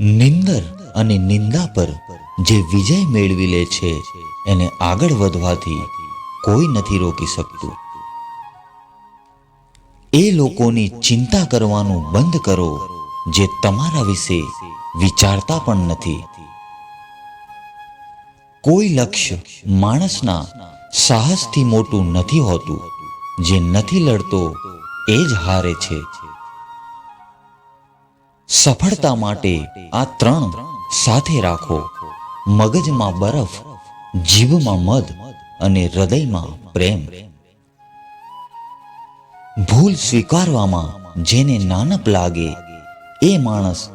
નિંદર અને નિંદા પર જે વિજય મેળવી લે છે, એને આગળ વધવાથી કોઈ નથી રોકી શકતું. એ લોકોની ચિંતા કરવાનું બંધ કરો, જે તમારા વિશે વિચારતા પણ નથી. કોઈ લક્ષ્ય માણસના સાહસથી મોટું નથી હોતું, જે નથી લડતો, એ જ હારે છે. સફળતા માટે આ ત્રણ સાથે રાખો. મગજમાં બરફ, જીભમાં મધ અને હૃદયમાં પ્રેમ. ભૂલ સ્વીકારવામાં જેને નાનપ લાગે, એ માણસ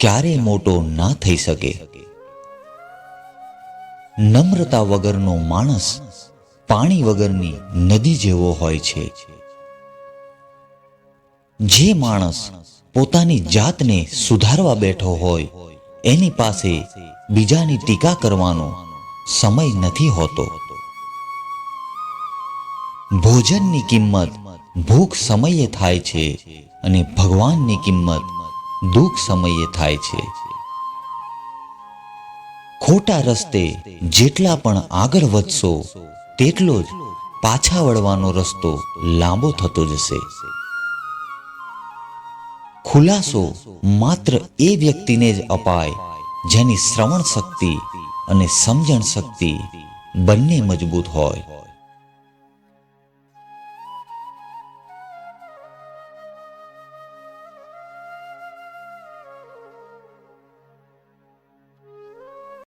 ક્યારે મોટો ના થઈ શકે. નમ્રતા વગરનો માણસ પાણી વગરની નદી જેવો હોય છે. જે માણસ પોતાની જાતને સુધારવા બેઠો હોય, એની પાસે બીજાની ટીકા કરવાનો સમય નથી હોતો. ભોજનની કિંમત ભૂખ સમયે થાય છે અને ભગવાનની કિંમત દુઃખ સમયે થાય છે. ખોટા રસ્તે જેટલા પણ આગળ વધશો, તેટલો જ પાછા વળવાનો રસ્તો લાંબો થતો જશે. ખુલાસો માત્ર એ વ્યક્તિને જ અપાય જેની શ્રવણ શક્તિ અને સમજણ શક્તિ બંને મજબૂત હોય.